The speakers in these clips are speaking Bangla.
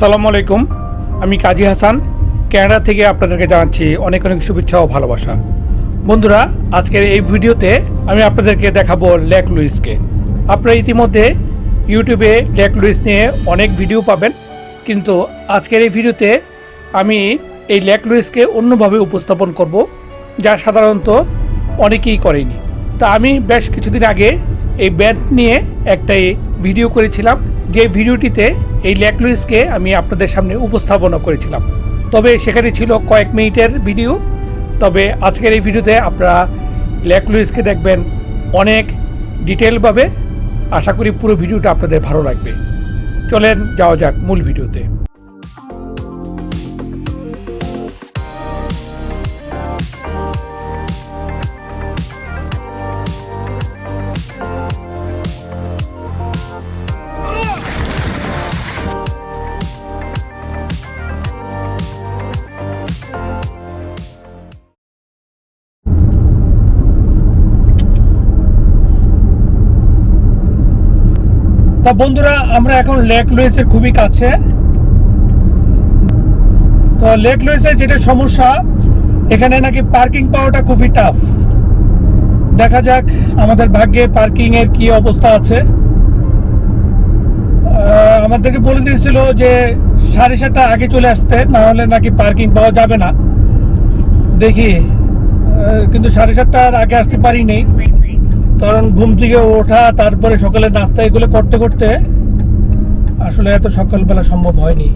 আসসালামু আলাইকুম। আমি কাজী হাসান। ক্যানাডা থেকে আপনাদেরকে জানাচ্ছি অনেক অনেক শুভেচ্ছা ও ভালোবাসা। বন্ধুরা, আজকের এই ভিডিওতে আমি আপনাদেরকে দেখাবো লেক লুইসকে। আপনারা ইতিমধ্যে ইউটিউবে লেক লুইস নিয়ে অনেক ভিডিও পাবেন। কিন্তু আজকের এই ভিডিওতে আমি এই লেক লুইসকে অন্যভাবে উপস্থাপন করব, যা সাধারণত অনেকেই করেনি। তা আমি বেশ কিছুদিন আগে এই ব্যান্ড নিয়ে একটা ভিডিও করেছিলাম, যে ভিডিওটিতে এই ল্যাক লুইসকে আমি আপনাদের সামনে উপস্থাপনা করেছিলাম। তবে সেখানে ছিল কয়েক মিনিটের ভিডিও। তবে আজকের এই ভিডিওতে আপনারা ল্যাক লুইসকে দেখবেন অনেক ডিটেলভাবে আশা করি পুরো ভিডিওটা আপনাদের ভালো লাগবে। চলেন, যাওয়া যাক মূল ভিডিওতে। তা বন্ধুরা, আমরা এখন লেক লুইসের খুবই কাছে। তো লেক লুইসের যেটা সমস্যা, এখানে নাকি পার্কিং পাওয়াটা খুবই টাফ দেখা যাক আমাদের ভাগ্যে পার্কিং এর কি অবস্থা আছে। আমাদেরকে বলে দিয়েছিল যে সাড়ে সাতটা আগে চলে আসতে, না হলে নাকি পার্কিং পাওয়া যাবে না। দেখি কিন্তু সাড়ে সাতটার আগে আসতে পারিনি। কারণ ঘুম থেকে ওঠা, তারপরে সকালে নাস্তা এগুলো করতে করতে আসলে এত সকালবেলা সম্ভব হয়নি।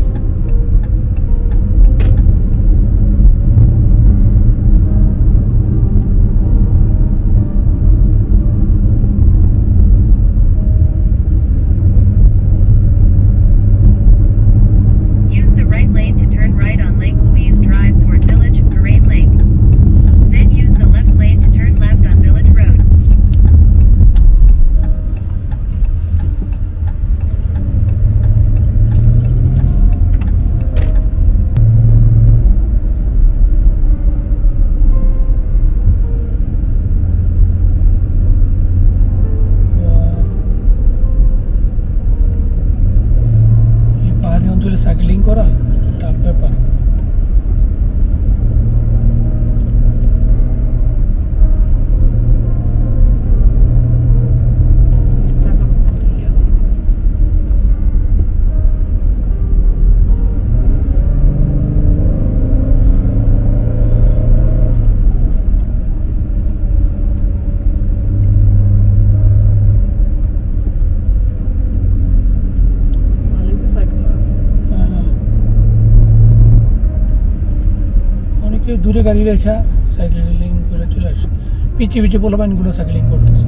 দূরে গাড়ি রেখা সাইকেলিং করে চলে আসে। পিছিয়ে পিছিয়ে পোলাপাইনগুলো সাইকেলিং করতেছে।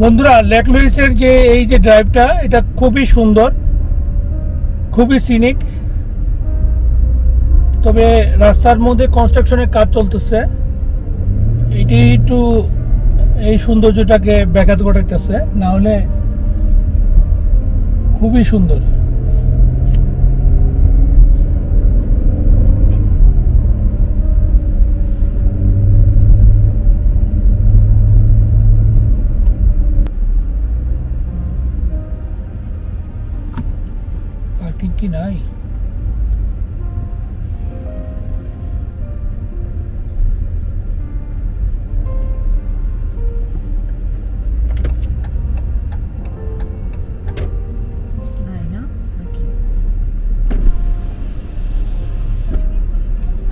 বন্ধুরা লেক লুইসের যে এই যে ড্রাইভটা এটা খুবই সুন্দর, খুবই সিনিক তবে রাস্তার মধ্যে কনস্ট্রাকশনের কাজ চলতেছে। এটি একটু এই সৌন্দর্যটাকে ব্যাঘাত ঘটাইতেছে না হলে খুবই সুন্দর। পার্কিং কি নাই? নাই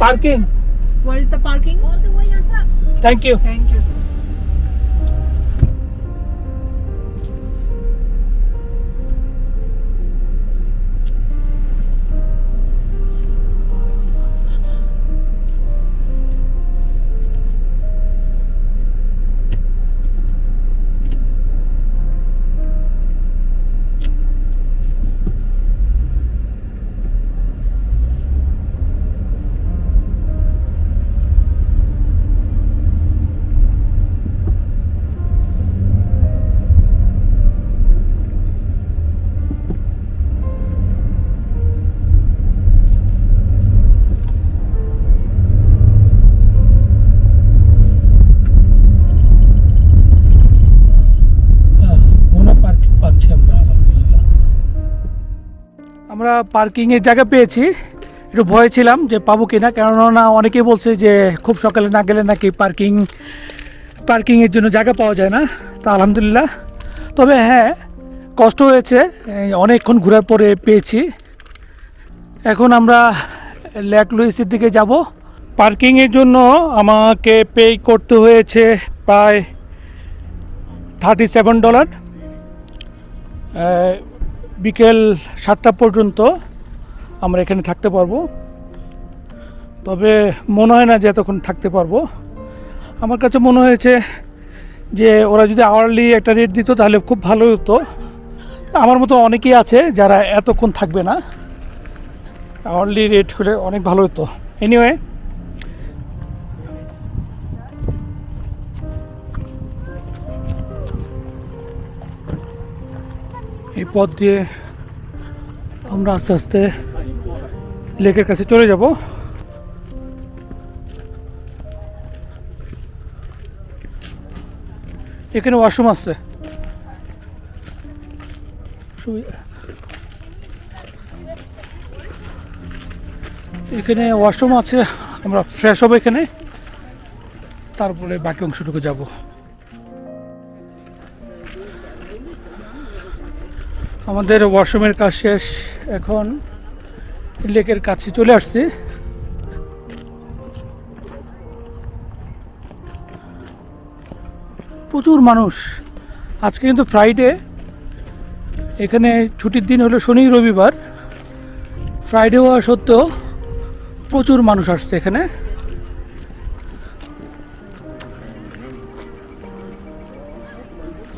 Parking. Where is the parking? All the way on top. Thank you. Thank you. পার্কিংয়ের জায়গা পেয়েছি। একটু ভয় ছিলাম যে পাবো কি না কেননা অনেকেই বলছে যে খুব সকালে না গেলে নাকি পার্কিং, পার্কিংয়ের জন্য জায়গা পাওয়া যায় না। তা আলহামদুলিল্লাহ। তবে হ্যাঁ কষ্ট হয়েছে অনেকক্ষণ ঘোরার পরে পেয়েছি। এখন আমরা ল্যাক লুইসের দিকে যাব। পার্কিংয়ের জন্য আমাকে পে করতে হয়েছে প্রায় থার্টি সেভেন ডলার বিকেল সাতটা পর্যন্ত আমরা এখানে থাকতে পারব। তবে মনে হয় না যে এতক্ষণ থাকতে পারব। আমার কাছে মনে হয়েছে যে ওরা যদি আওয়ারলি একটা রেট দিত তাহলে খুব ভালো হতো। আমার মতো অনেকেই আছে যারা এতক্ষণ থাকবে না। আওয়ারলি রেট হলে অনেক ভালো হতো। এনিওয়ে এই পথ দিয়ে আমরা আস্তে আস্তে লেকের কাছে চলে যাব। এখানে ওয়াশরুম আছে। এখানে ওয়াশরুম আছে, আমরা ফ্রেশ হব এখানে। তারপরে বাকি অংশটুকু যাব। আমাদের ওয়াশরুমের কাজ শেষ। এখন লেকের কাছে চলে আসছি। প্রচুর মানুষ। আজকে কিন্তু ফ্রাইডে এখানে ছুটির দিন হলো শনি, রবিবার। ফ্রাইডে হওয়া সত্ত্বেও প্রচুর মানুষ আসছে এখানে।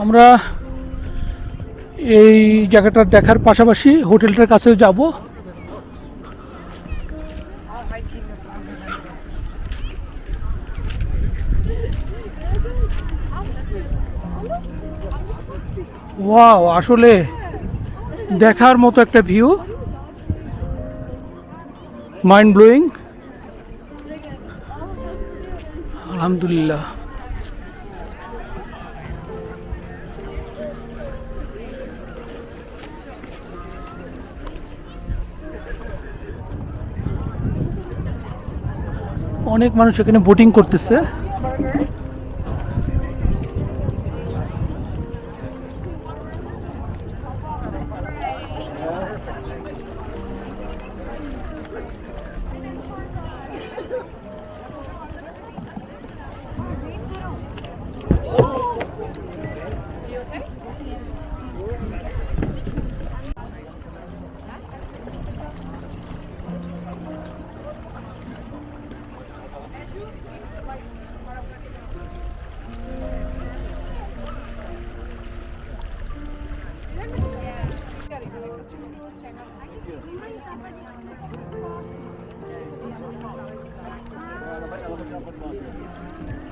আমরা এই জায়গাটা দেখার পাশাপাশি হোটেলটার কাছেও যাব। ওয়াও, আসলে দেখার মতো একটা ভিউ। মাইন্ড ব্লোয়িং আলহামদুলিল্লাহ। অনেক মানুষ এখানে বোটিং করতেছে। Ciao, bonne soirée.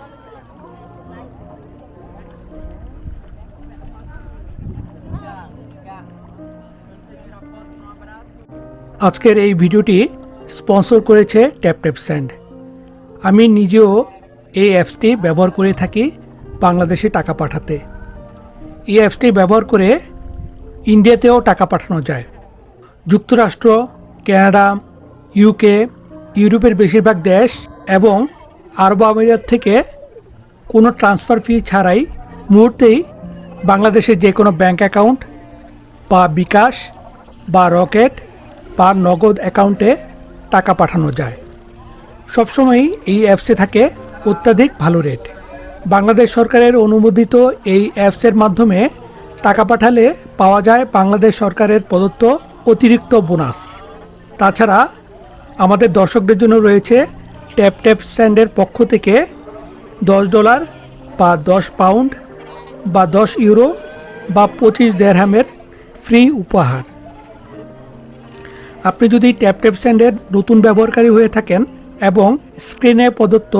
আজকের এই ভিডিওটি স্পন্সর করেছে ট্যাপ ট্যাপ স্যান্ড। আমি নিজেও এই অ্যাপসটি ব্যবহার করে থাকি বাংলাদেশে টাকা পাঠাতে। এই অ্যাপসটি ব্যবহার করে ইন্ডিয়াতেও টাকা পাঠানো যায়। যুক্তরাষ্ট্র, কানাডা, ইউকে, ইউরোপের বেশিরভাগ দেশ এবং আরব আমিরাত থেকে কোনো ট্রান্সফার ফি ছাড়াই মুহূর্তেই বাংলাদেশের যে কোনো ব্যাঙ্ক অ্যাকাউন্ট বা বিকাশ বা রকেট বা নগদ অ্যাকাউন্টে টাকা পাঠানো যায়। সবসময়ই এই অ্যাপসে থাকে অত্যাধিক ভালো রেট। বাংলাদেশ সরকারের অনুমোদিত এই অ্যাপসের মাধ্যমে টাকা পাঠালে পাওয়া যায় বাংলাদেশ সরকারের প্রদত্ত অতিরিক্ত বোনাস। তাছাড়া আমাদের দর্শকদের জন্য রয়েছে ট্যাপ ট্যাপ স্যান্ডের পক্ষ থেকে দশ ডলার বা দশ পাউন্ড বা দশ ইউরো বা পঁচিশ দেড়হামের ফ্রি উপহার। আপনি যদি ট্যাপ ট্যাপ স্যান্ডের নতুন ব্যবহারকারী হয়ে থাকেন এবং স্ক্রিনে প্রদত্ত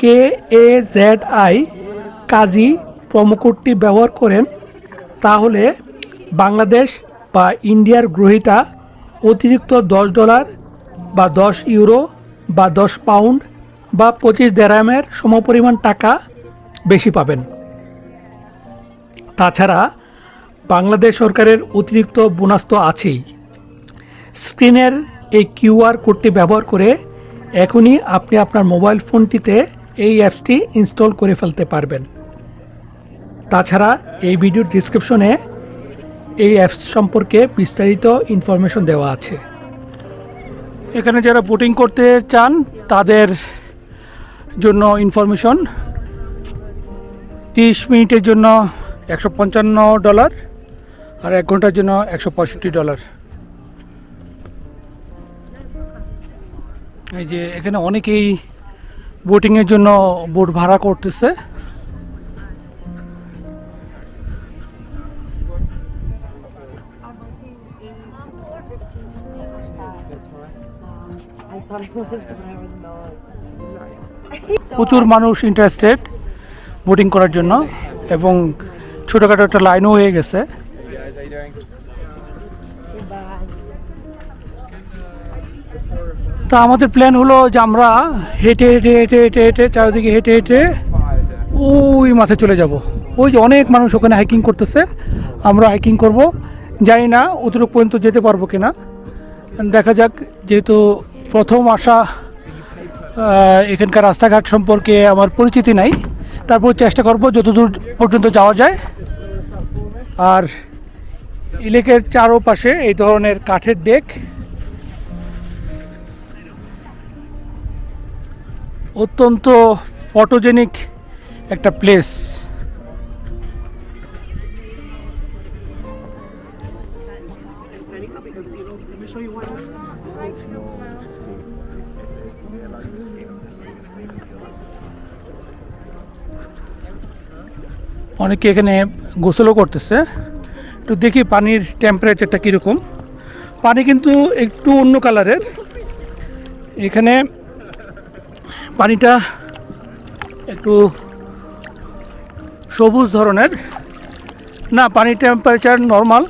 কে এ জেড আই কাজী প্রোমোকোডটি ব্যবহার করেন, তাহলে বাংলাদেশ বা ইন্ডিয়ার গ্রহীতা অতিরিক্ত দশ ডলার বা দশ ইউরো বা দশ পাউন্ড বা পঁচিশ দেরামের সমপরিমাণ টাকা বেশি পাবেন। তাছাড়া বাংলাদেশ সরকারের অতিরিক্ত বোনাস তো আছেই। স্ক্রিনের এই কিউআর কোডটি ব্যবহার করে এখনই আপনি আপনার মোবাইল ফোনটিতে এই অ্যাপসটি ইনস্টল করে ফেলতে পারবেন। তাছাড়া এই ভিডিওর ডিসক্রিপশনে এই অ্যাপস সম্পর্কে বিস্তারিত ইনফরমেশন দেওয়া আছে। এখানে যারা বোটিং করতে চান, তাদের জন্য ইনফরমেশন, তিরিশ মিনিটের জন্য একশো পঞ্চান্ন ডলার আর এক ঘণ্টার জন্য একশো পঁয়ষট্টি ডলার। এই যে এখানে অনেকেই বোটিংয়ের জন্য বোট ভাড়া করতেছে। প্রচুর মানুষ ইন্টারেস্টেড বোটিং করার জন্য এবং ছোটোখাটো একটা লাইনও হয়ে গেছে। তা আমাদের প্ল্যান হলো যে আমরা হেঁটে হেঁটে হেঁটে হেঁটে হেঁটে, চারিদিকে হেঁটে হেঁটে ওই মাথায় চলে যাব। ওই যে অনেক মানুষ ওখানে হাইকিং করতেছে, আমরা হাইকিং করব। জানি না অতটুকু পর্যন্ত যেতে পারব কিনা। দেখা যাক, যেহেতু প্রথম আসা এখানকার রাস্তাঘাট সম্পর্কে আমার পরিচিতি নাই। তারপর চেষ্টা করব যতদূর পর্যন্ত যাওয়া যায়। আর ইলেকের চারোপাশে এই ধরনের কাঠের ডেক অত্যন্ত ফটোজেনিক একটা প্লেস। অনেকে এখানে গোসলও করতেছে। একটু দেখি পানির টেম্পারেচারটা কীরকম। পানি কিন্তু একটু অন্য কালারের এখানে পানিটা একটু সবুজ ধরনের। না, পানির টেম্পারেচার নর্মাল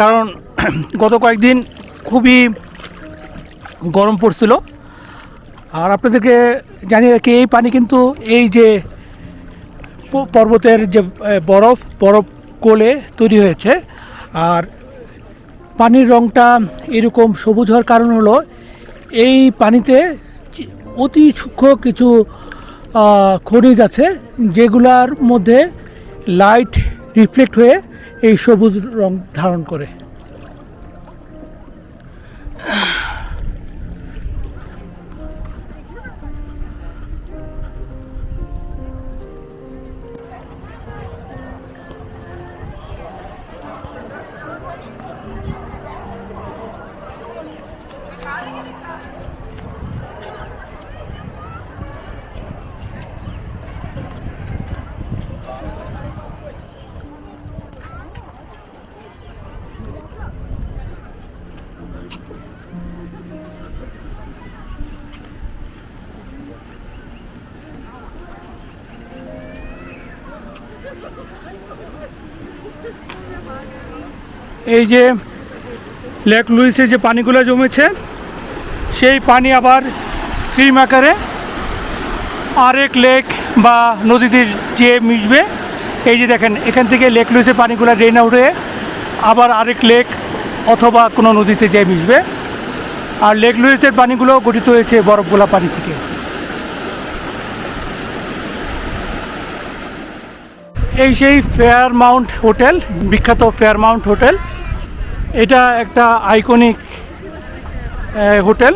কারণ গত কয়েকদিন খুবই গরম পড়ছিল। আর আপনাদেরকে জানিয়ে রাখি, এই পানি কিন্তু এই যে পর্বতের যে বরফ বরফ কোলে তৈরি হয়েছে। আর পানির রঙটা এরকম সবুজ হওয়ার কারণ হলো, এই পানিতে অতি সূক্ষ্ম কিছু খনিজ আছে, যেগুলার মধ্যে লাইট রিফ্লেক্ট হয়ে এই সবুজ রং ধারণ করে। এই যে লেক লুইসে যে পানিগুলো জমেছে, সেই পানি আবার স্ট্রিম আকারে আরেক লেক বা নদীতে যে মিশবে। এই যে দেখেন, এখান থেকে লেক লুইসে পানিগুলো ড্রেন আউট আবার আরেক লেক অথবা কোনো নদীতে যেয়ে মিশবে। আর লেক লুইসের পানিগুলো গঠিত হয়েছে বরফগোলা পানি থেকে। এই সেই ফেয়ার মাউন্ট হোটেল, বিখ্যাত ফেয়ার মাউন্ট হোটেল এটা একটা আইকনিক হোটেল।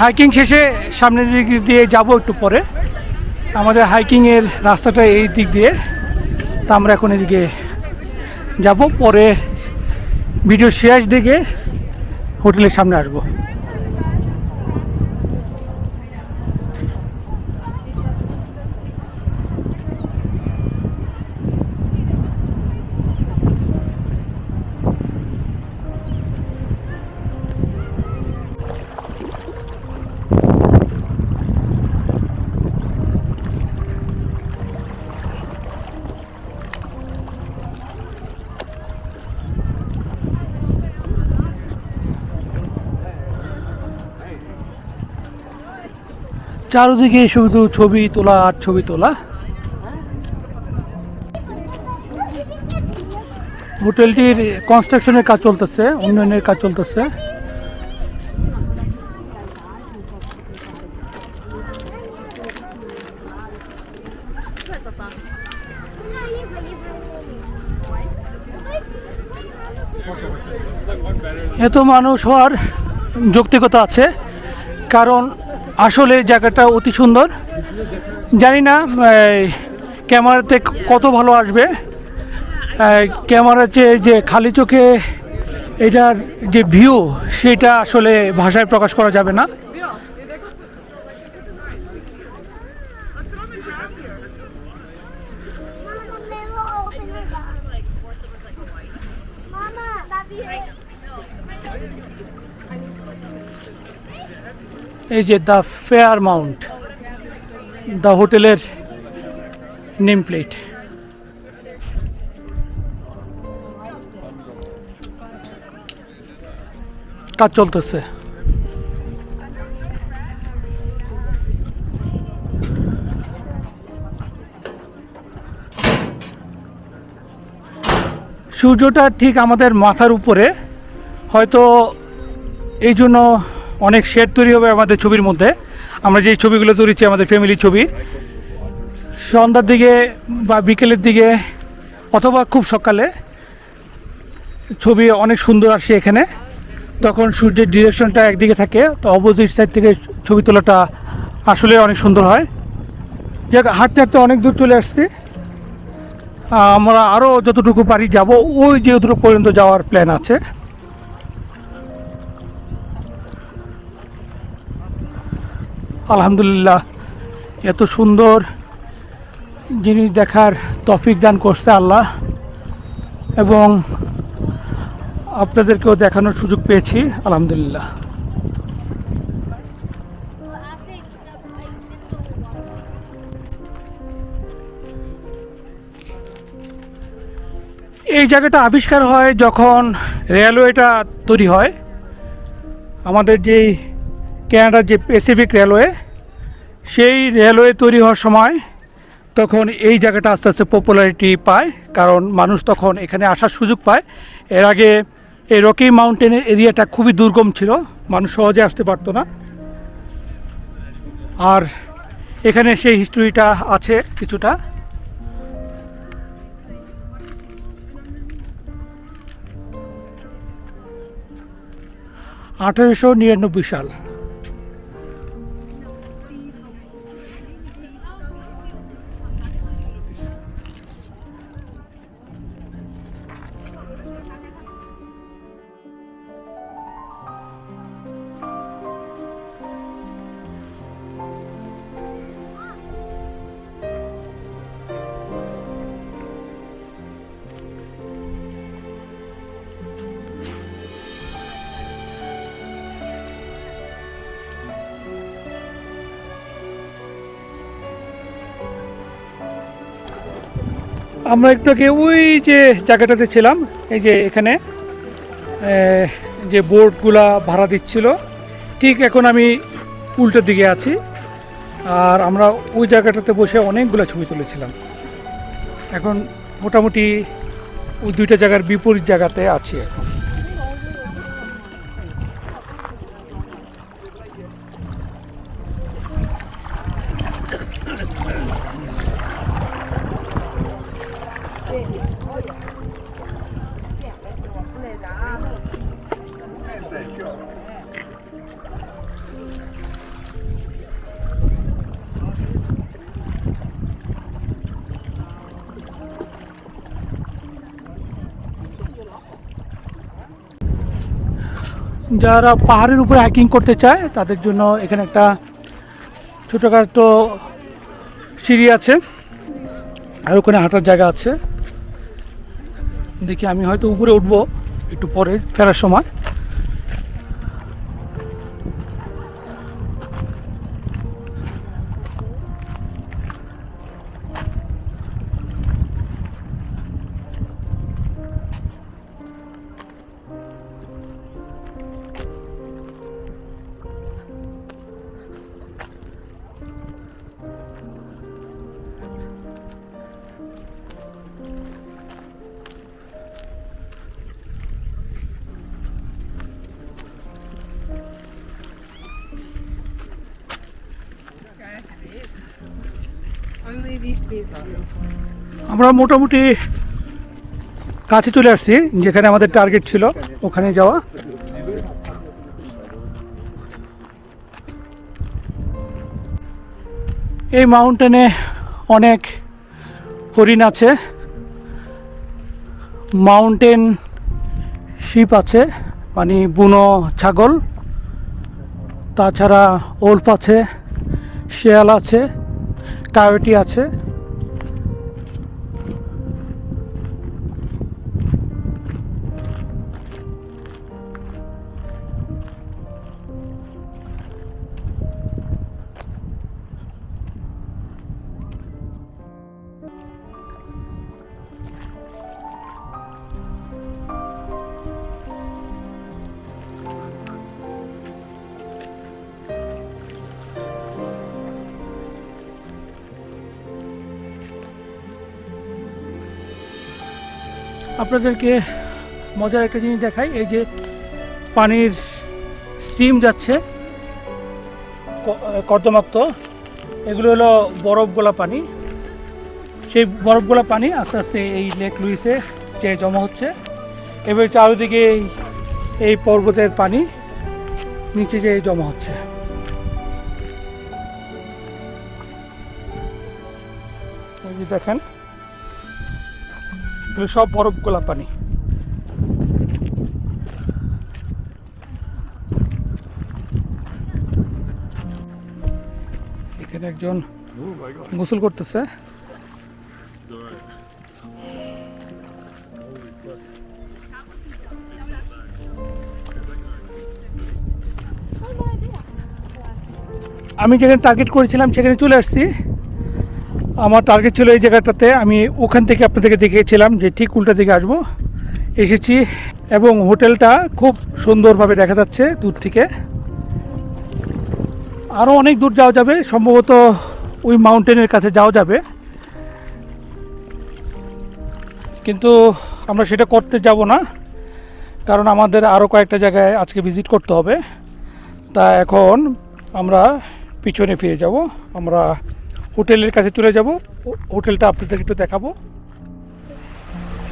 হাইকিং শেষে সামনের দিক দিয়ে যাব একটু পরে। আমাদের হাইকিংয়ের রাস্তাটা এই দিক দিয়ে। তা আমরা এখন এদিকে যাব, পরে ভিডিও শেষ দিকে হোটেলের সামনে আসব। চারদিকে শুধু ছবি তোলা আর ছবি তোলা। হোটেলটির কনস্ট্রাকশনের কাজ চলতেছে, উন্নয়নের কাজ চলতেছে। এত মানুষ হওয়ার যৌক্তিকতা আছে, কারণ আসলে জায়গাটা অতি সুন্দর। জানি না ক্যামেরাতে কত ভালো আসবে। ক্যামেরা চেয়ে যে খালি চোখে এটার যে ভিউ সেটা আসলে ভাষায় প্রকাশ করা যাবে না। এই যে দ্য ফেয়ার মাউন্ট, দ্য হোটেলের নেম প্লেট। কাজ চলতেছে। সূর্যটা ঠিক আমাদের মাথার উপরে, হয়তো এই জন্য অনেক শেড তৈরি হবে আমাদের ছবির মধ্যে। আমরা যে ছবিগুলো তুলেছি, আমাদের ফ্যামিলির ছবি। সন্ধ্যার দিকে বা বিকেলের দিকে অথবা খুব সকালে ছবি অনেক সুন্দর আসে এখানে। তখন সূর্যের ডিরেকশনটা একদিকে থাকে, তো অপোজিট সাইড থেকে ছবি তোলাটা আসলে অনেক সুন্দর হয়। যাক, হাঁটতে হাঁটতে অনেক দূর চলে আসছি। আমরা আরও যতটুকু পারি যাব, ওই যে দূর পর্যন্ত যাওয়ার প্ল্যান আছে। আলহামদুলিল্লাহ, এত সুন্দর জিনিস দেখার তফিক দান করছে আল্লাহ এবং আপনাদেরকেও দেখানোর সুযোগ পেয়েছি, আলহামদুলিল্লাহ। এই জায়গাটা আবিষ্কার হয় যখন রেলওয়েটা তৈরি হয়। আমাদের যেই ক্যানাডার যে প্যাসিফিক রেলওয়ে সেই রেলওয়ে তৈরি হওয়ার সময় তখন এই জায়গাটা আস্তে আস্তে পপুলারিটি পায়। কারণ মানুষ তখন এখানে আসার সুযোগ পায়। এর আগে এই রকি মাউন্টেনের এরিয়াটা খুবই দুর্গম ছিল। মানুষ সহজে আসতে পারতো না। আর এখানে সেই হিস্টোরিটা আছে কিছুটা। আঠেরোশো নিরানব্বই সাল। আমরা একটু আগে ওই যে জায়গাটাতে ছিলাম, এই যে এখানে যে বোর্ডগুলা ভাড়া দিচ্ছিল, ঠিক এখন আমি উল্টো দিকে আছি, আর আমরা ওই জায়গাটাতে বসে অনেকগুলো ছবি তুলেছিলাম। এখন মোটামুটি ওই দুইটা জায়গার বিপরীত জায়গাতে আছি এখন। যারা পাহাড়ের উপরে হাইকিং করতে চায়, তাদের জন্য এখানে একটা ছোটোখাটো সিঁড়ি আছে, আর ওখানে হাঁটার জায়গা আছে। দেখি আমি হয়তো উপরে উঠবো, একটু পরে ফেরার সময়। আমরা মোটামুটি কাছে চলে আসছি, যেখানে আমাদের টার্গেট ছিল, ওখানে যাওয়া। এই মাউন্টেনে অনেক হরিণ আছে মাউন্টেন শিপ আছে মানে বুনো ছাগল, তাছাড়া ওলফ আছে, শেয়াল আছে কায়োটি আছে। আপনাদেরকে মজার একটা জিনিস দেখাই, এই যে পানির স্টিম যাচ্ছে কর্দমাক্ত, এগুলো হলো বরফ গোলা পানি। সেই বরফ গোলা পানি আস্তে আস্তে এই লেক লুইসে যে জমা হচ্ছে, এবার চারিদিকে এই- পর্বতের পানি নিচে যে জমা হচ্ছে। দেখেন এগুলো সব বরফ গোলা পানি। এখানে একজন গোসল করতেছে। আমি যেখানে টার্গেট করেছিলাম, সেখানে চলে আসছি। আমার টার্গেট ছিল এই জায়গাটাতে, আমি ওখান থেকে আপনাদেরকে দেখিয়েছিলাম যে ঠিক উল্টা দিকে আসব। এসেছি এবং হোটেলটা খুব সুন্দরভাবে দেখা যাচ্ছে দূর থেকে। আরও অনেক দূর যাওয়া যাবে, সম্ভবত ওই মাউন্টেনের কাছে যাওয়া যাবে। কিন্তু আমরা সেটা করতে যাব না, কারণ আমাদের আরও কয়েকটা জায়গায় আজকে ভিজিট করতে হবে। তা এখন আমরা পিছনে ফিরে যাব, আমরা হোটেলের কাছে চলে যাব। হোটেলটা আপনাদেরকে একটু দেখাবো।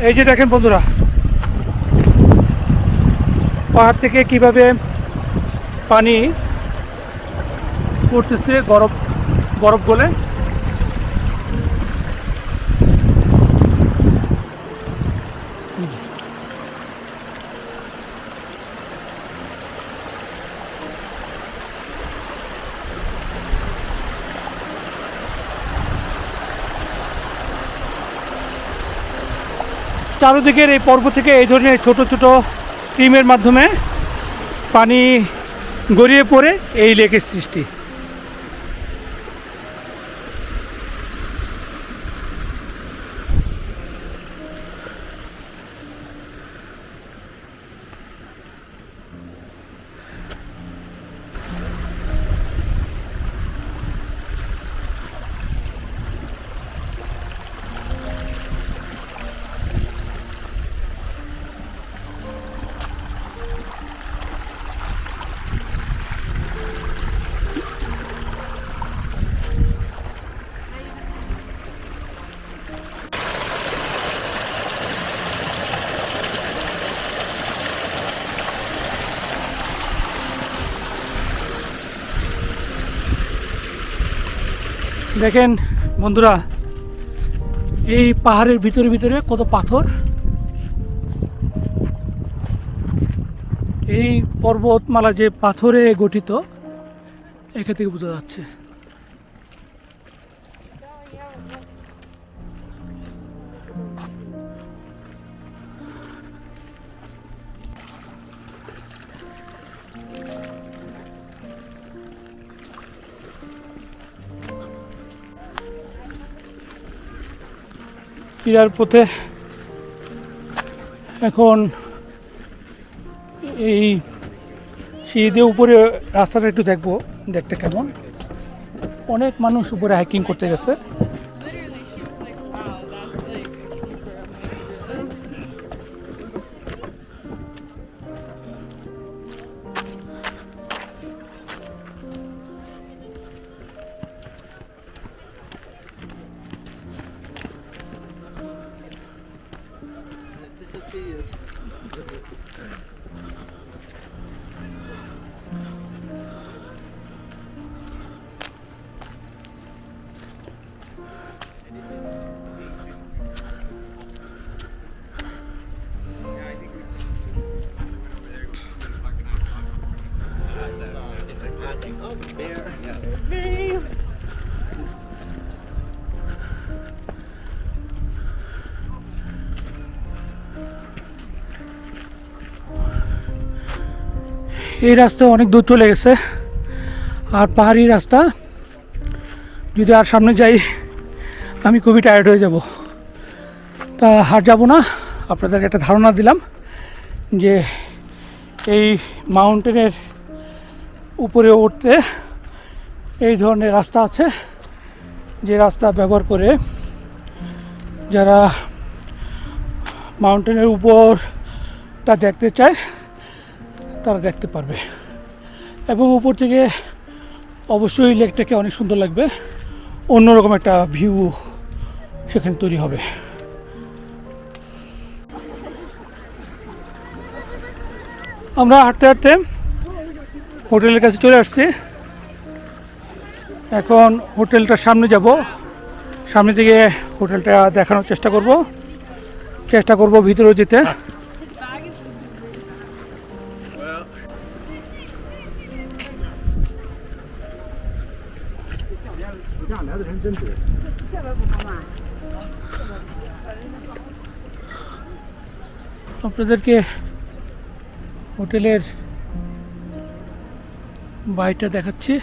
এই যে দেখেন বন্ধুরা, পাহাড় থেকে কীভাবে পানি পড়তেছে গরম বরফ গলে। চারোদিকের এই পর্ব থেকে এই ধরনের ছোট ছোট স্ট্রিমের মাধ্যমে পানি গড়িয়ে পড়ে এই লেকের সৃষ্টি। দেখেন বন্ধুরা, এই পাহাড়ের ভিতরে ভিতরে কত পাথর। এই পর্বতমালা যে পাথরে গঠিত, এখান থেকে বোঝা যাচ্ছে। ফিরার পথে এখন এই সিঁড়ি উপরে রাস্তাটা একটু দেখব, দেখতে কেমন। অনেক মানুষ উপরে হাইকিং করতে গেছে। এই রাস্তা অনেক দূর চলে গেছে। আর পাহাড়ি রাস্তা, যদি আর সামনে যাই, আমি খুবই টায়ার্ড হয়ে যাব। তা হার যাব না। আপনাদেরকে একটা ধারণা দিলাম যে এই মাউন্টেনের উপরে উঠতে এই ধরনের রাস্তা আছে, যে রাস্তা ব্যবহার করে যারা মাউন্টেনের উপরটা দেখতে চায় তারা দেখতে পারবে। এবং উপর থেকে অবশ্যই লেকটাকে অনেক সুন্দর লাগবে। অন্যরকম একটা ভিউ সেখানে তৈরি হবে। আমরা হাঁটতে হাঁটতে হোটেলের কাছে চলে আসছি। এখন হোটেলটার সামনে যাব। সামনে থেকে হোটেলটা দেখানোর চেষ্টা করব। চেষ্টা করব ভিতরে যেতে। আপনাদেরকে হোটেলের বাড়িটা দেখাচ্ছি।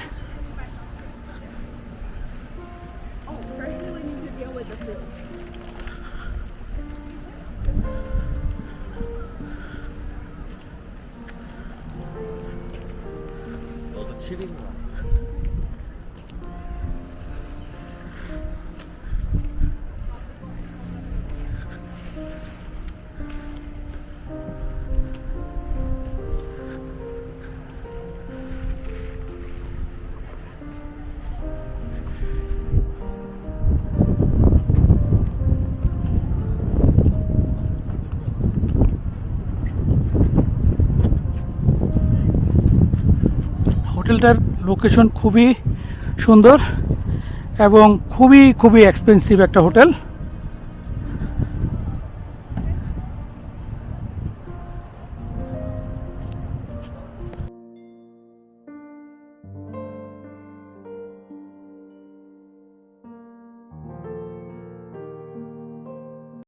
লোকেশন খুবই সুন্দর এবং খুবই খুবই এক্সপেন্সিভ একটা হোটেল।